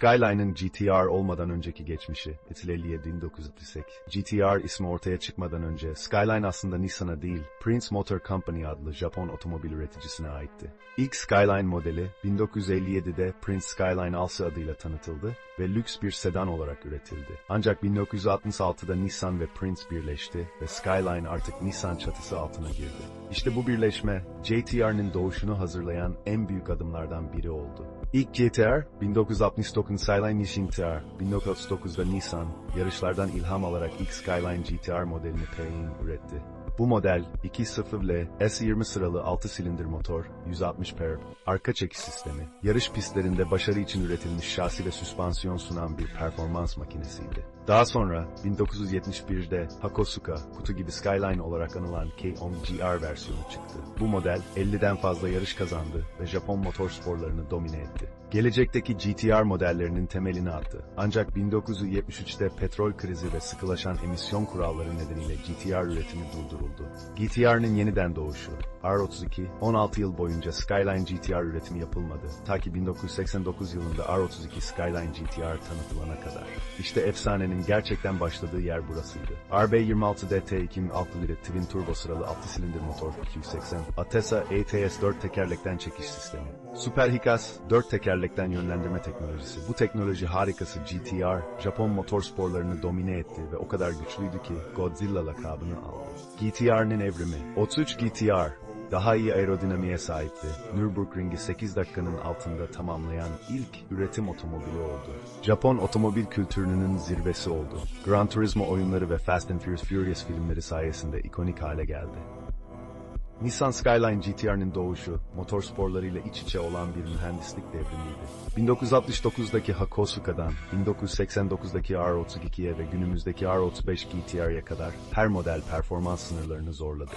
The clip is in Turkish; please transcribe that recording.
Skyline'ın GTR olmadan önceki geçmişi, Etil 57 1938. GTR ismi ortaya çıkmadan önce Skyline aslında Nissan'a değil, Prince Motor Company adlı Japon otomobil üreticisine aitti. İlk Skyline modeli 1957'de Prince Skyline Alsa adıyla tanıtıldı ve lüks bir sedan olarak üretildi. Ancak 1966'da Nissan ve Prince birleşti ve Skyline artık Nissan çatısı altına girdi. İşte bu birleşme, JTR'nin doğuşunu hazırlayan en büyük adımlardan biri oldu. İlk GTR, 1969 Skyline GTR, 1939'da Nissan, yarışlardan ilham alarak ilk Skyline GTR modelini Payne üretti. Bu model 2.0L S20 sıralı 6 silindir motor, 160 per, arka çekiş sistemi, yarış pistlerinde başarı için üretilmiş şasi ve süspansiyon sunan bir performans makinesiydi. Daha sonra 1971'de Hakosuka, kutu gibi Skyline olarak anılan K10 GR versiyonu çıktı. Bu model 50'den fazla yarış kazandı ve Japon motor sporlarını domine etti. Gelecekteki GTR modellerinin temelini attı. Ancak 1973'te petrol krizi ve sıkılaşan emisyon kuralları nedeniyle GTR üretimi durduruldu. GTR'nin yeniden doğuşu, R32, 16 yıl boyunca Skyline GTR üretimi yapılmadı. Ta ki 1989 yılında R32 Skyline GTR tanıtılana kadar. İşte efsanenin gerçekten başladığı yer burasıydı. RB26 DT 2006 litre Twin Turbo sıralı 6 silindir motor 280, Atesa ATS 4 tekerlekten çekiş sistemi. Super Hikas 4 tekerlekten yönlendirme teknolojisi. Bu teknoloji harikası GTR, Japon motor sporlarını domine etti ve o kadar güçlüydü ki Godzilla lakabını aldı. GTR'nin evrimi 33 GTR daha iyi aerodinamiğe sahipti. Nürburgring'i 8 dakikanın altında tamamlayan ilk üretim otomobili oldu. Japon otomobil kültürünün zirvesi oldu. Gran Turismo oyunları ve Fast and Furious Furious filmleri sayesinde ikonik hale geldi. Nissan Skyline GTR'nin doğuşu, motor sporlarıyla iç içe olan bir mühendislik devrimiydi. 1969'daki Hakosuka'dan 1989'daki R32'ye ve günümüzdeki R35 GTR'ye kadar her model performans sınırlarını zorladı.